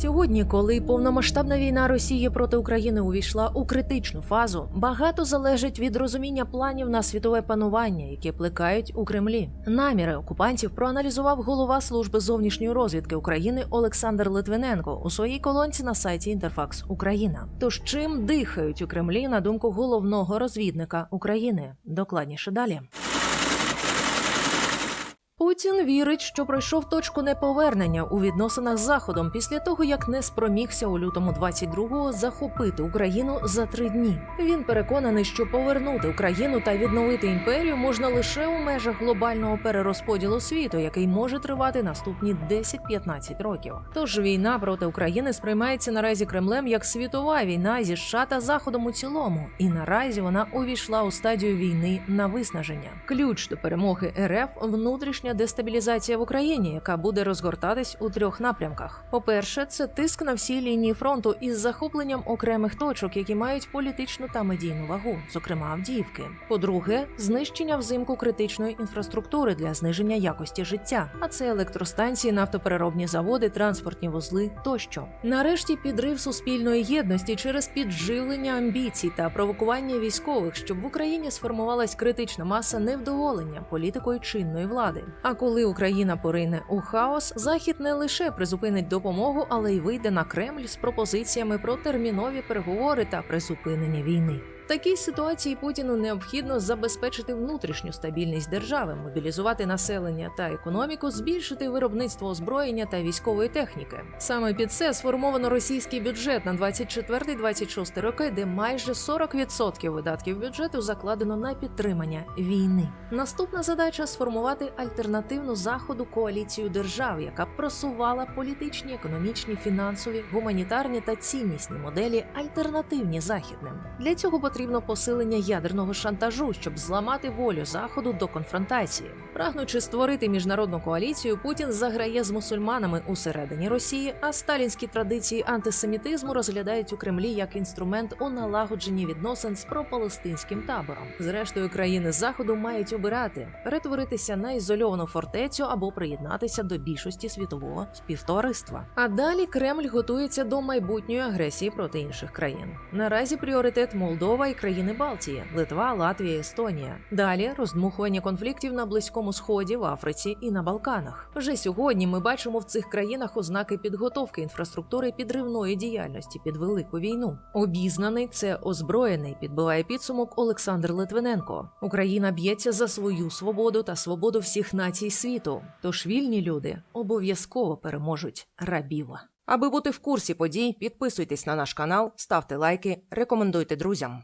Сьогодні, коли повномасштабна війна Росії проти України увійшла у критичну фазу, багато залежить від розуміння планів на світове панування, які плекають у Кремлі. Наміри окупантів проаналізував голова служби зовнішньої розвідки України Олександр Литвиненко у своїй колонці на сайті Інтерфакс Україна. Тож чим дихають у Кремлі на думку головного розвідника України? Докладніше далі. Путін вірить, що пройшов точку неповернення у відносинах з заходом після того, як не спромігся у лютому 22-го захопити Україну за три дні. Він переконаний, що повернути Україну та відновити імперію можна лише у межах глобального перерозподілу світу, який може тривати наступні 10-15 років. Тож війна проти України сприймається наразі Кремлем як світова війна зі США та Заходом у цілому, і наразі вона увійшла у стадію війни на виснаження. Ключ до перемоги РФ внутрішня дестабілізація в Україні, яка буде розгортатись у трьох напрямках. По-перше, це тиск на всій лінії фронту із захопленням окремих точок, які мають політичну та медійну вагу, зокрема Авдіївки. По-друге, знищення взимку критичної інфраструктури для зниження якості життя, а це електростанції, нафтопереробні заводи, транспортні вузли тощо. Нарешті підрив суспільної єдності через підживлення амбіцій та провокування військових, щоб в Україні сформувалась критична маса невдоволення політикою чинної влади. А коли Україна порине у хаос, Захід не лише призупинить допомогу, але й вийде на Кремль з пропозиціями про термінові переговори та призупинення війни. Такій ситуації Путіну необхідно забезпечити внутрішню стабільність держави, мобілізувати населення та економіку, збільшити виробництво озброєння та військової техніки. Саме під це сформовано російський бюджет на 24-26 роки, де майже 40% видатків бюджету закладено на підтримання війни. Наступна задача сформувати альтернативну заходу коаліцію держав, яка просувала політичні, економічні, фінансові, гуманітарні та ціннісні моделі, альтернативні західним. Для цього потрібно посилення ядерного шантажу, щоб зламати волю заходу до конфронтації. Прагнучи створити міжнародну коаліцію, Путін заграє з мусульманами усередині Росії, а сталінські традиції антисемітизму розглядають у Кремлі як інструмент у налагодженні відносин з пропалестинським табором. Зрештою, країни заходу мають обирати перетворитися на ізольовану фортецю або приєднатися до більшості світового співтовариства. А далі Кремль готується до майбутньої агресії проти інших країн. Наразі пріоритет Молдова і країни Балтії, Литва, Латвія, Естонія. Далі роздмухування конфліктів на близькому сході, в Африці і на Балканах. Вже сьогодні ми бачимо в цих країнах ознаки підготовки інфраструктури підривної діяльності під велику війну. Обізнаний це озброєний, підбиває підсумок Олександр Литвиненко. Україна б'ється за свою свободу та свободу всіх націй світу. Тож вільні люди обов'язково переможуть рабів. Аби бути в курсі подій, підписуйтесь на наш канал, ставте лайки, рекомендуйте друзям.